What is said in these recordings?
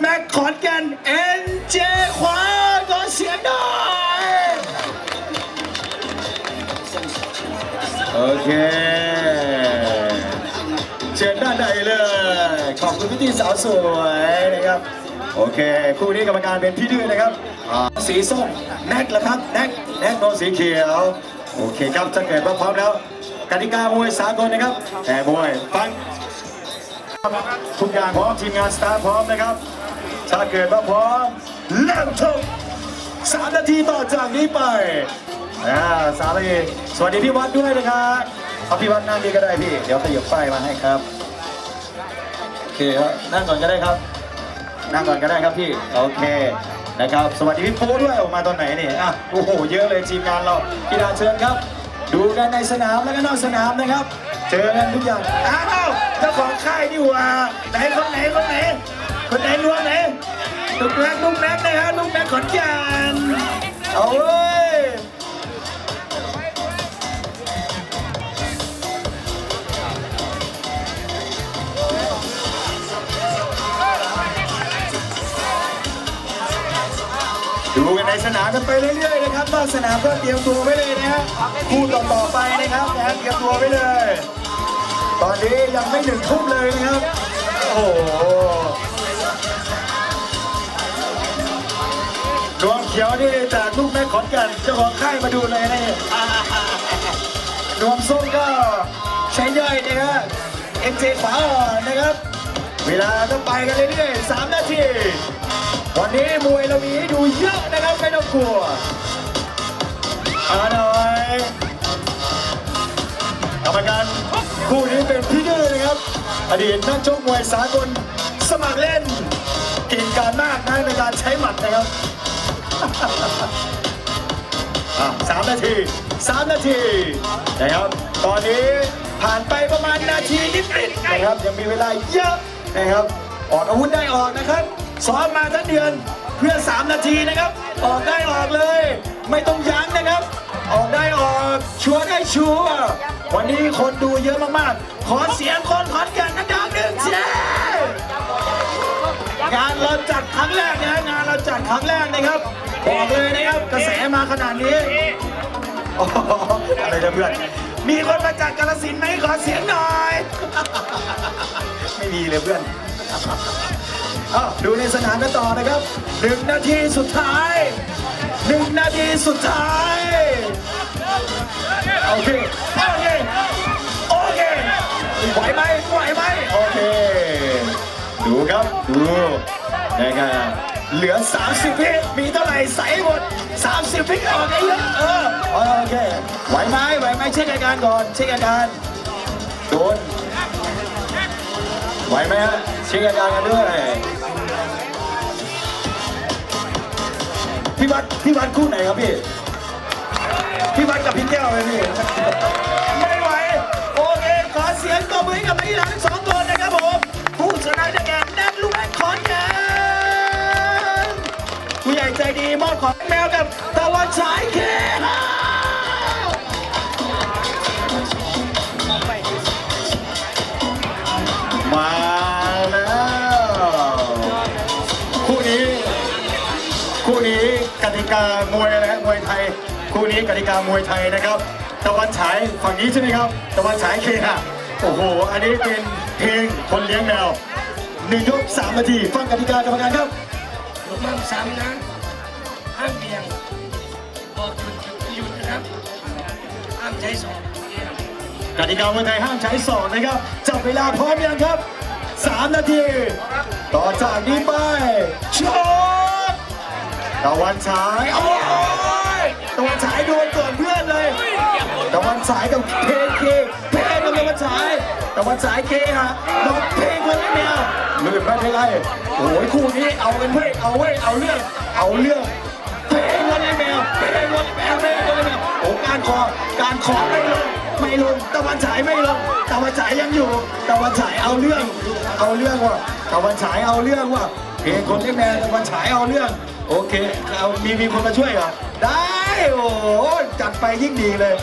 แม็กขอนแก่นเอ็นเจขวาก็เสียงหน่อยโอเค เชิญด้านในเลย ขอบคุณพี่ที่สาวสวยนะครับ โอเค คู่นี้กรรมการเป็นพี่ดื้อนะครับอ่าสีส้มแน็กแล้วครับแน็กแน็กโดนสีเขียว โอเคครับถ้าเกิดว่าพร้อมแล้วกติกามวยสากลนะครับแต่มวยฟังทุกอย่างพร้อมทีมงานสตาร์พร้อมนะครับ ถ้าเกิดว่าพร้อมเริ่มชมสามนาทีต่อจากนี้ไปอ่าสามนาทีสวัสดีพี่วัดด้วยนะครับเอาพี่วัดนั่งดีก็ได้พี่ เดี๋ยวขยับป้ายมาให้ครับโอเคครับนั่งก่อนก็ได้ครับ นั่งก่อนก็ได้ครับพี่ โอเคนะครับ สวัสดีพี่โป้ด้วยออกมาตอนไหนนี่อะโอ้โหเยอะเลยทีมงานเราพี่ดาเชิญครับ ดูกันในสนามแล้วก็นอกสนามนะครับ เจอกันทุกอย่างอ้าวเจ้าของค่ายนี่ว่าไหนคนไหนคนไหน คนไหนรวมไหนลูกแม็กลูกแม็กนะฮะลูกแม็กขอนแก่นเอาเว้ยดูกันในสนามกันไปเรื่อยๆนะครับนอกสนามก็เตรียมตัวไว้เลยนะฮะคู่ต่อๆไปนะครับนะฮะเตรียมตัวไว้เลย ตอนนี้ยังไม่ถึงทุ่มเลยนะครับ โอ้โห อนแก่นเจ้าของค่ายมาดูเลยนี่ดวงส้มก็ใช้ย่อยนะฮะเอ็นเจขวาอ่อนนะครับ เวลาก็ไปกันเรื่อยๆสามนาที วันนี้มวยเรามีให้ดูเยอะนะครับไม่ต้องกลัวอาหน่อยกรรมการคู่นี้เป็นพี่ดื้อนะครับ อดีตนักชกมวยสากลสมัครเล่นเก่งการมากนะในการใช้หมัดนะครับ อะสามนาทีสามนาทีนะครับ ตอนนี้ผ่านไปประมาณนาทีนิดๆนะครับยังมีเวลาเยอะนะครับ ออกอาวุธได้ออกนะครับซ้อมมาทั้งเดือนเพื่อ 3 นาทีนะครับ ออกได้ออกเลย ไม่ต้องยั้งนะครับ ออกได้ออกชัวร์ได้ชัวร์วันนี้คนดูเยอะมากๆ ขอเสียงคนขอนแก่นดังๆหนึ่งเสียง งานเราจัดครั้งแรกนะฮะงานเราจัดครั้งแรกนะครับ บอกเลยนะครับกระแสมาขนาดนี้โอ้โหอะไรนะเพื่อนมีคนมาจากกาลสินธุ์ไหมขอเสียงหน่อย ไม่มีเลยเพื่อนอ้าวดูในสนามกันต่อนะครับหนึ่งนาทีสุดท้ายหนึ่งนาทีสุดท้าย โอเค ครับ ดูนะครับเหลือ 30วิมีเท่าไหร่ใส่หมด 30วิออกไอ้เยอะเออโอเคไหวไหมไหวไหมเช็คอาการก่อนเช็คอาการโดนไหวไหมฮะเช็คอาการกันด้วยพี่วัดพี่วัดคู่ไหนครับพี่พี่วัดกับพี่แก้วเลยพี่ไม่ไหวโอเคขอเสียงตบมือให้กับนักกีฬาทั้งสองคน ดีมอบของแมวกับตะวันฉายเคมาแล้วคู่นี้ คู่นี้กติกามวยนะฮะมวยไทย คู่นี้กติกามวยไทยนะครับ ตะวันฉายฝั่งนี้ใช่ไหมครับ ตะวันฉายเคฮะโอ้โห อันนี้เป็นเพลงคนเลี้ยงแมวหนึ่งยกสามนาที ฟังกติกากรรมการครับลงน้ำซ้ำนะ ห้ามเบียงออกจุดจุดหยุดนะครับห้ามใช้ศอกกติกามวยไทยห้ามใช้ศอกนะครับ จับเวลาพร้อมยังครับสามนาที ต่อจากนี้ไปชกตะวันฉายโอ้ยตะวันฉายโดนก่อนเพื่อนเลยตะวันฉายกับเพลงเคเพลงกับตะวันฉายตะวันฉายเคฮะแล้วก็เพลงคนละแนวลื่นไม่เป็นไรโอ้ยคู่นี้เอาเป็นเว้ยเอาเว้ยเอาเรื่องเอาเรื่อง การคอการคอไม่ลงไม่ลงตะวันฉายไม่ลงตะวันฉายยังอยู่ตะวันฉายเอาเรื่อง เอาเรื่องว่ะตะวันฉายเอาเรื่องว่ะเพลงคนละแนวตะวันฉายเอาเรื่อง โอเคเอามีมีคนมาช่วยเหรอได้โอ้โหจัดไปยิ่งดีเลย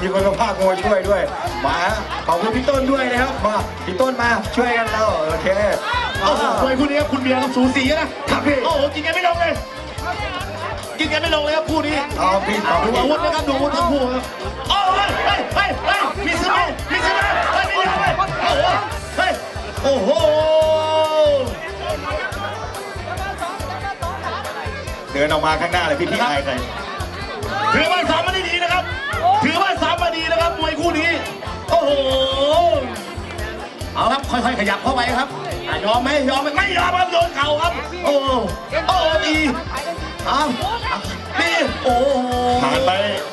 มีคนมาพากมวยช่วยด้วย มาฮะขอบคุณพี่ต้นด้วยนะครับมาพี่ต้นมาช่วยกันเราโอเคโอ้โหมวยคู่นี้ครับคุณเบียร์ครับสูสีนะครับพี่โอ้โหกินกันไม่ลงเลย กินกันไม่ลงเลยครับคู่นี้เอาพี่เอาดูพี่อาวุธนะครับดูอาวุธทั้งคู่ครับโอ้ยเฮ้ยเฮ้ยเฮ้ยมีสมัยมีสมัยเฮ้ยไม่ยอมเว้ยโอ้โหเฮ้ยโอ้โหเดินออกมาข้างหน้าเลยพี่พี่อายใครถือว่าสามมาได้ดีนะครับ ถือว่าสามมาดีนะครับมวยคู่นี้ โอ้โห เอาครับค่อยๆขยับเข้าไปครับอะยอมไหมยอมไหมไม่ยอมครับโดนเข่าครับ โอ้โหโอ้โหดีเอาดีโอ้โหผ่านไป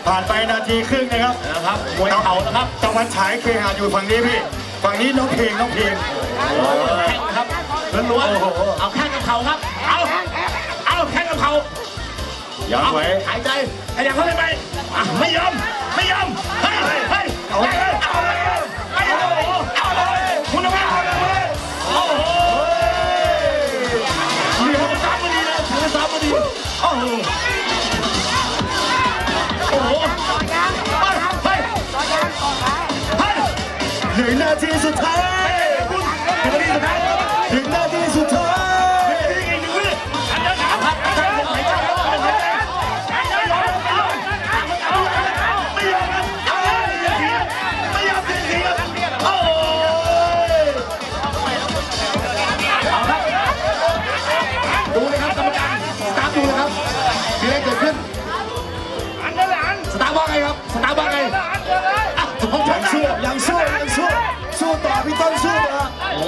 ผ่านไปนาทีครึ่งนะครับนะครับมวยเข่านะครับตะวันฉายเคหาอยู่ฝั่งนี้พี่ ฝั่งนี้น้องเพลงน้องเพลงแข่งครับล้วนโอ้โหๆเอาแข้งกับเข่าครับ เอาเอาแข้งกับเข่ายังเอาไว้หายใจขยับเข้าไปไหมอะไม่ยอมไม่ยอมเฮ้ยเฮ้ยเอาเอาเลยเอาเลยเอา สามมาดีโอ้โหโอ้โหเฮ้ยเฮ้ยเฮ้ยหนึ่งนาทีสุดท้าย พี่ต้นสู้ต่อโอ้โห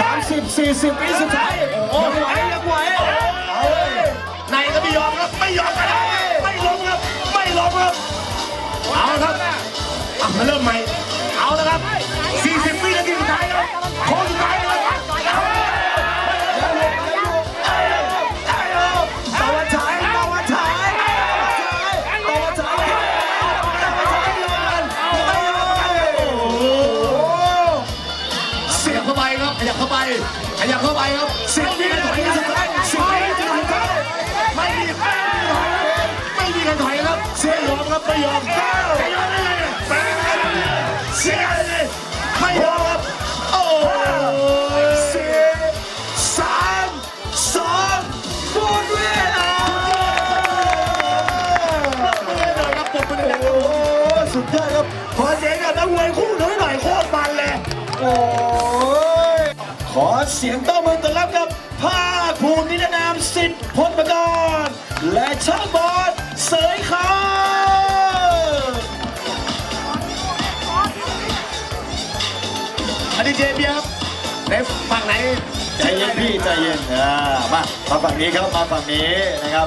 สามสิบสี่สิบวิสุดท้ายยังไหวยังไหวเอาเลยนายก็ไม่ยอมครับไม่ยอมกันครับไม่ลงครับไม่ลงครับเอาละครับอะมาเริ่มใหม่ ขยับเข้าไป ขยับเข้าไปครับสิบวินาทีสุดท้ายสิบวินาทีสุดท้ายไม่มีใครถอยไม่มีใครถอยครับเสียยอมครับไม่ยอมจะยอมได้ไงเสียเลยไม่ยอมครับโอ้สี่สามสองหมดเวลาไม่ได้เลยครับปมไปเลยโอ้สุดยอดครับขอเสียงกับนักมวยคู่น่อยหน่อยโคตรมันเลยโอ้ ขอเสียงต้อนมือต้อนรับกับภาคภูมินิรนามสิทธิ์พลประกรณ์และช่างบอลเสยขาวอันนี้เจเบียร์ครับในฝั่งไหนใจเย็นพี่ใจเย็นอ่ามามาฝั่งนี้ครับมาฝั่งนี้นะครับ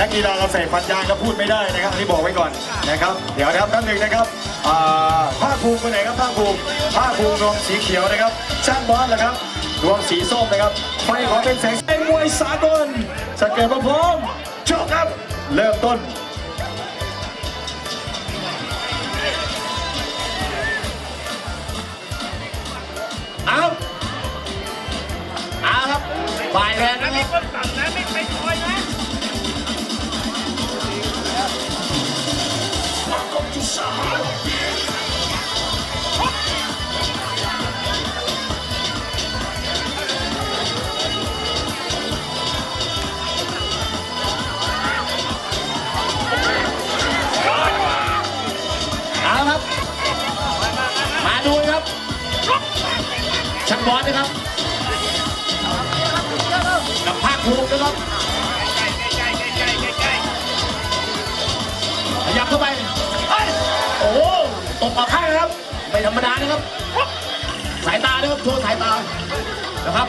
นักกีฬาเราใส่ฟันยางก็พูดไม่ได้นะครับอันนี้บอกไว้ก่อนนะครับ เดี๋ยวนะครับท่านหนึ่งนะครับอ่าภาคภูมิคนไหนครับภาคภูมิภาคภูมิรวมสีเขียวนะครับช่างบอลนะครับ รวมสีส้มนะครับไฟขอเป็นแสงไฟมวยสากลสเกิดมาพร้อมจบครับ เริ่มต้นเอาเอาครับฝ่ายแดงนะครับเอา บอลนะครับ กับภาคภูมินะครับขยับเข้าไป โอ้ตบออกข้างนะครับ ไม่ธรรมดานะครับ สายตานะครับ โชว์สายตา นะครับ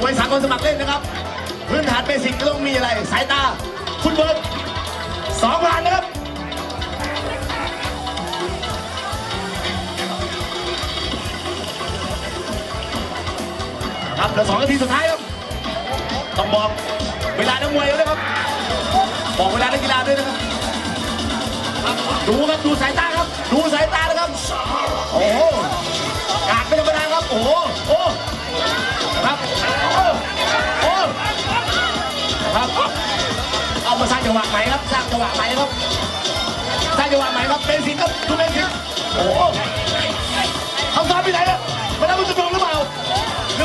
มวยสากลสมัครเล่นนะครับ พื้นฐานเบสิกก็ต้องมีอะไร สายตา คุณเบิร์ด ลือสองนาทีสุดท้ายครับ ต้องบอกเวลานักมวยด้วยครับ บอกเวลานักกีฬาด้วยนะครับ ดูครับดูสายตาครับ ดูสายตานะครับ โอ้โหกาดไม่ธรรมดาครับ โอ้โหโอ้ครับ โอ้โอ้ครับ เอามาสร้างจังหวะใหม่ครับ สร้างจังหวะใหม่ครับ สร้างจังหวะใหม่ครับเบสิครับดูเบสิกโอ้เขาซ้อมที่ไหนครับมาดามบุญสมงหรือเปล่าหรือ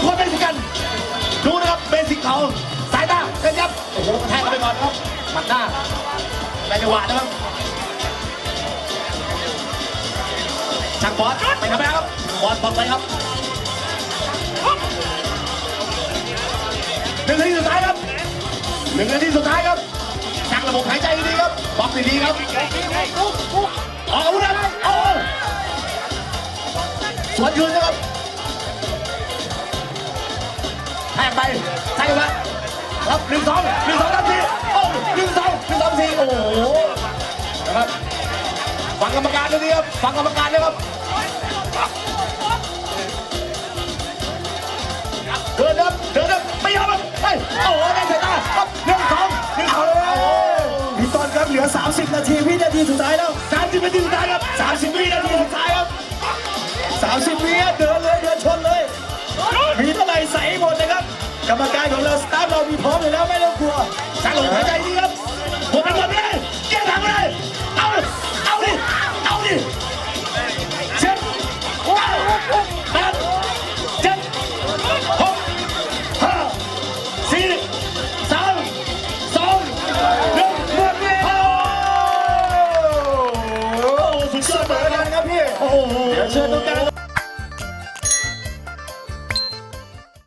คนเบสิกกัน ดูนะครับเบสิกเขาสายตาเส้นยับโอ้โหกระแทกไปก่อนครับหมัดหน้าในจังหวะนะครับช่างบอสไปทำไมครับบอสบอลไปครับหนึ่งนาทีสุดท้ายครับหนึ่งนาทีสุดท้ายครับจังระบบหายใจดีครับบล็อกดีๆครับออกอาวุธนะครับเอาสวนคืนนะครับ แทงไปใช่ไหมครับหนึ่งสองหนึ่งสองสามสี่โอ้หนึ่งสองหนึ่งสองสี่โอ้โหนะครับฟังกรรมการด้วยดีครับฟังกรรมการด้วยครับเดินครับเดินครับไม่ยอมครับเฮ้ยโอ้โหได้สายตาครับหนึ่งสองหนึ่งสองโอ้โหพี่ต้นครับเหลือ 30 นาทีวินาทีสุดท้ายแล้วสามสิบนาทีสุดท้ายครับสามสิบวินาทีสุดท้ายครับ30วิเดินเลยเดินชน กรรมการของเราสตาร์ทเรามีพร้อมอยู่แล้วไม่ต้องกลัวช่างลมหายใจดีครับ